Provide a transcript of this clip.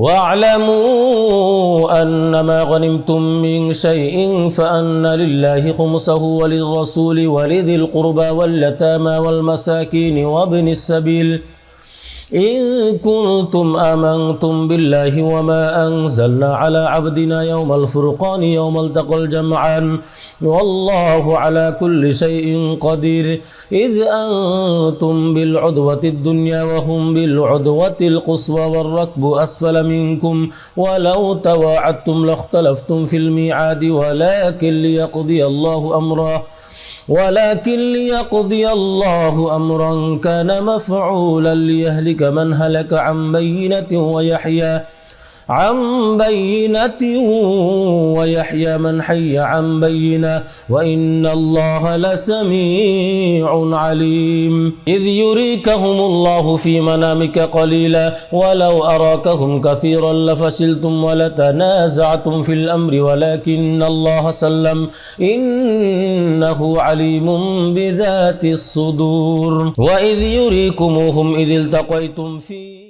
واعلموا أنما غنمتم من شيء فأن لله خمسه وللرسول ولذي القربى واليتامى والمساكين وابن السبيل إن كنتم آمنتم بالله وما أنزلنا على عبدنا يوم الفرقان يوم التقى الجمعان. والله على كل شيء قدير. إذ أنتم بالعدوة الدنيا وهم بالعدوة القصوى والركب أسفل منكم. ولو تواعدتم لاختلفتم في الميعاد ولكن ليقضي الله أمره ولكن ليقضي الله أمرا كان مفعولا ليهلك من هلك عن بينة ويحيى عن بينة ويحيى من حي عن بينة وإن الله لسميع عليم. إذ يريكهم الله في منامك قليلا ولو أراكهم كثيرا لفشلتم ولتنازعتم في الأمر ولكن الله سلم. إنه عليم بذات الصدور. وإذ يريكموهم إذ التقيتم في